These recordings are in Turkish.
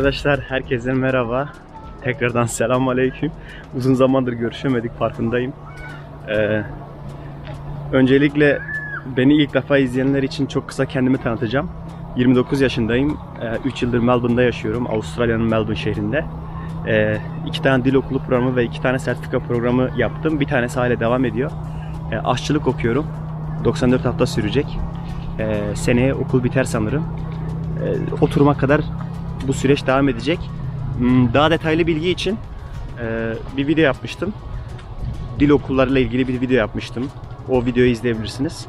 Arkadaşlar herkese merhaba. Tekrardan selam aleyküm. Uzun zamandır görüşemedik farkındayım. Ee, öncelikle beni ilk defa izleyenler için çok kısa kendimi tanıtacağım. 29 yaşındayım. 3 yıldır Melbourne'da yaşıyorum. Avustralya'nın Melbourne şehrinde. Ee, iki tane dil okulu programı ve iki tane sertifika programı yaptım. Bir tanesi hala devam ediyor. Ee, aşçılık okuyorum. 94 hafta sürecek. Ee, seneye okul biter sanırım. Ee, oturuma kadar bu süreç devam edecek. Hmm, Daha detaylı bilgi için e, bir video yapmıştım. Dil okullarıyla ilgili bir video yapmıştım. O videoyu izleyebilirsiniz.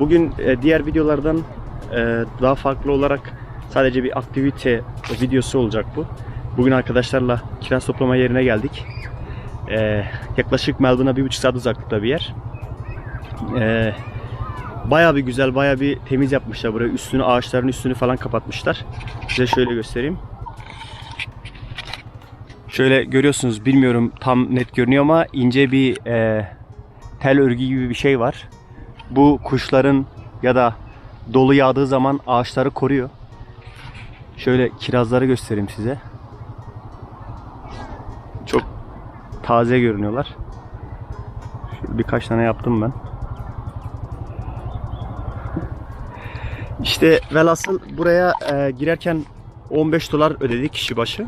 Bugün e, diğer videolardan e, daha farklı olarak sadece bir aktivite videosu olacak bu. Bugün arkadaşlarla kiraz toplama yerine geldik. Yaklaşık Melbourne'a bir buçuk saat uzaklıkta bir yer. Baya bir güzel, baya bir temiz yapmışlar burayı. Üstünü, ağaçların üstünü falan kapatmışlar. Size şöyle göstereyim. Şöyle görüyorsunuz, bilmiyorum tam net görünüyor ama ince bir e, tel örgü gibi bir şey var. Bu kuşların ya da dolu yağdığı zaman ağaçları koruyor. Şöyle kirazları göstereyim size. Çok taze görünüyorlar. Şöyle birkaç tane yaptım ben. İşte velhasıl buraya e, girerken 15 dolar ödedik kişi başı.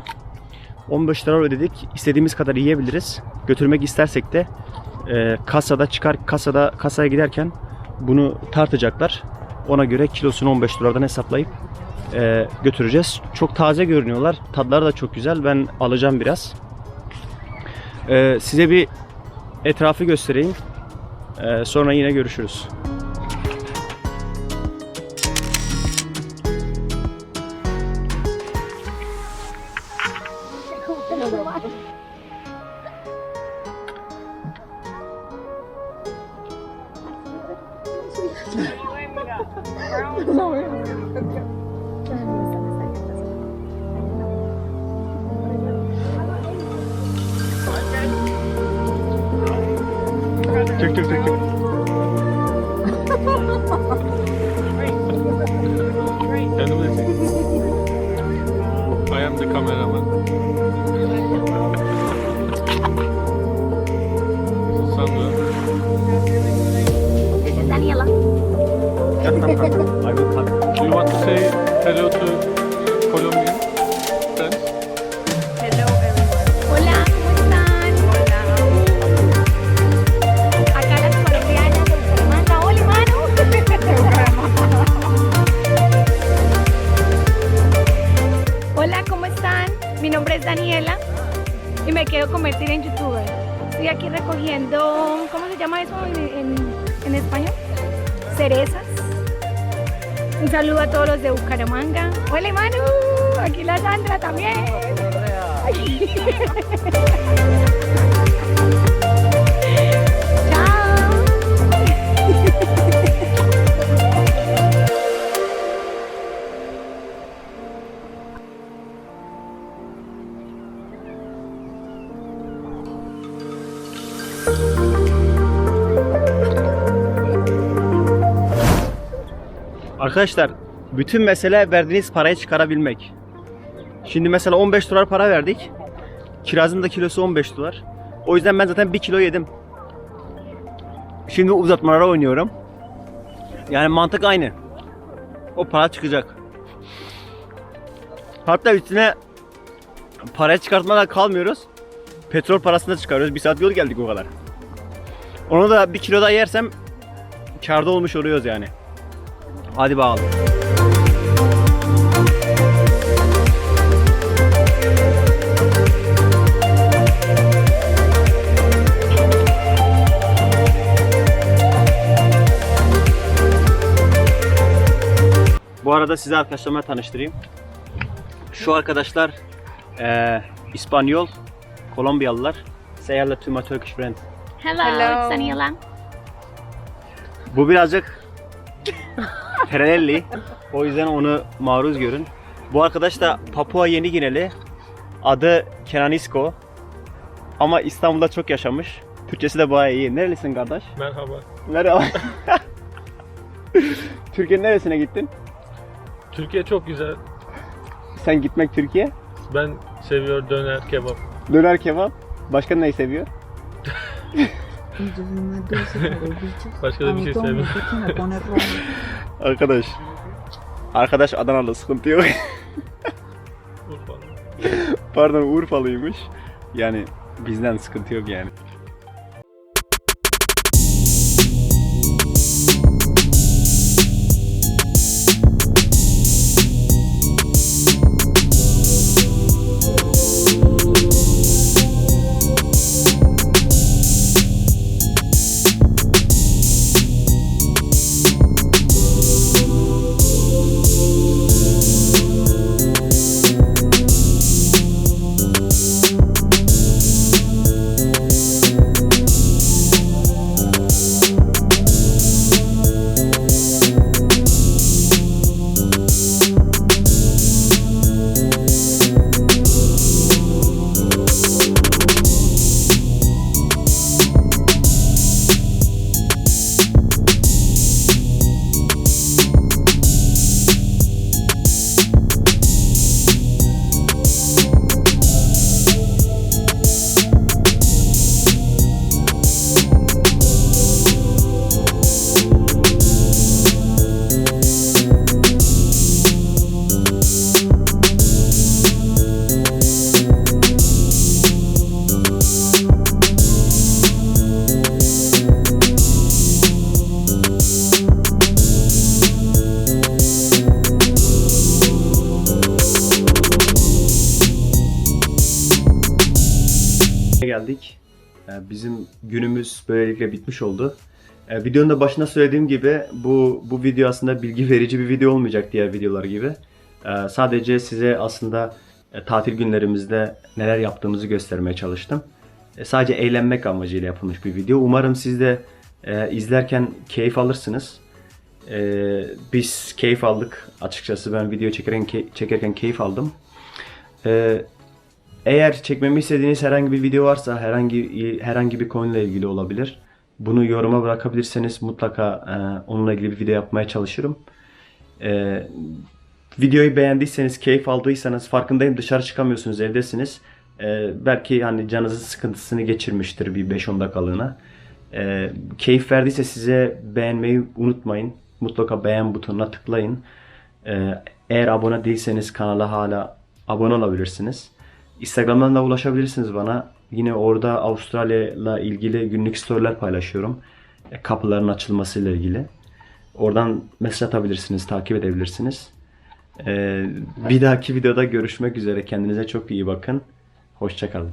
15 dolar ödedik. İstediğimiz kadar yiyebiliriz. Götürmek istersek de e, kasada çıkar kasada kasaya giderken bunu tartacaklar. Ona göre kilosunu 15 dolardan hesaplayıp e, götüreceğiz. Çok taze görünüyorlar. Tadları da çok güzel. Ben alacağım biraz. E, size bir etrafı göstereyim. E, sonra yine görüşürüz. En, español? Cerezas. Un saludo a todos los de Bucaramanga. Hola, Manu. Aquí la Sandra también. Arkadaşlar bütün mesele verdiğiniz parayı çıkarabilmek. Şimdi mesela 15 dolar para verdik. Kirazın da kilosu 15 dolar. O yüzden ben zaten 1 kilo yedim. Şimdi uzatmalara oynuyorum. Yani mantık aynı. O para çıkacak. Hatta üstüne para çıkartmadan kalmıyoruz. Petrol parasını da çıkarıyoruz. Bir saat yol geldik o kadar. Onu da bir kilo daha yersem karda olmuş oluyoruz yani. Hadi bakalım. Bu arada size arkadaşlarıma tanıştırayım. Şu arkadaşlar eee İspanyol, Kolombiyalılar. Say hello to my Turkish friend. Hello, Hello. it's. Bu birazcık Ferelli. O yüzden onu maruz görün. Bu arkadaş da Papua Yeni Gineli. Adı Kenanisko. Ama İstanbul'da çok yaşamış. Türkçesi de bayağı iyi. Nerelisin kardeş? Merhaba. Merhaba. Türkiye'nin neresine gittin? Türkiye çok güzel. Sen gitmek Türkiye? Ben seviyor döner kebap. Döner kebap. Başka neyi seviyor? Başka da bir mí şey como Arkadaş. Arkadaş Adanalı sıkıntı yok. Pardon Urfalıymış. Yani bizden sıkıntı yok yani. Geldik. Ee, Bizim günümüz böylelikle bitmiş oldu. Ee, Videonun da başında söylediğim gibi bu bu video aslında bilgi verici bir video olmayacak diğer videolar gibi. Ee, Sadece size aslında e, tatil günlerimizde neler yaptığımızı göstermeye çalıştım. E, Sadece eğlenmek amacıyla yapılmış bir video. Umarım siz de e, izlerken keyif alırsınız. Biz keyif aldık. Açıkçası ben video çekerken, çekerken keyif aldım. Eğer çekmemi istediğiniz herhangi bir video varsa herhangi herhangi bir konuyla ilgili olabilir. Bunu yoruma bırakabilirseniz mutlaka e, onunla ilgili bir video yapmaya çalışırım. E, videoyu beğendiyseniz, keyif aldıysanız farkındayım dışarı çıkamıyorsunuz, evdesiniz. E, belki hani canınızın sıkıntısını geçirmiştir bir 5-10 dakikalığına. E, keyif verdiyse size beğenmeyi unutmayın. Mutlaka beğen butonuna tıklayın. E, eğer abone değilseniz kanala hala abone olabilirsiniz. Instagram'dan da ulaşabilirsiniz bana. Yine orada Avustralya'yla ilgili günlük storyler paylaşıyorum. E, Kapıların açılmasıyla ilgili. Oradan mesaj atabilirsiniz, takip edebilirsiniz. E, bir dahaki videoda görüşmek üzere. Kendinize çok iyi bakın. Hoşçakalın.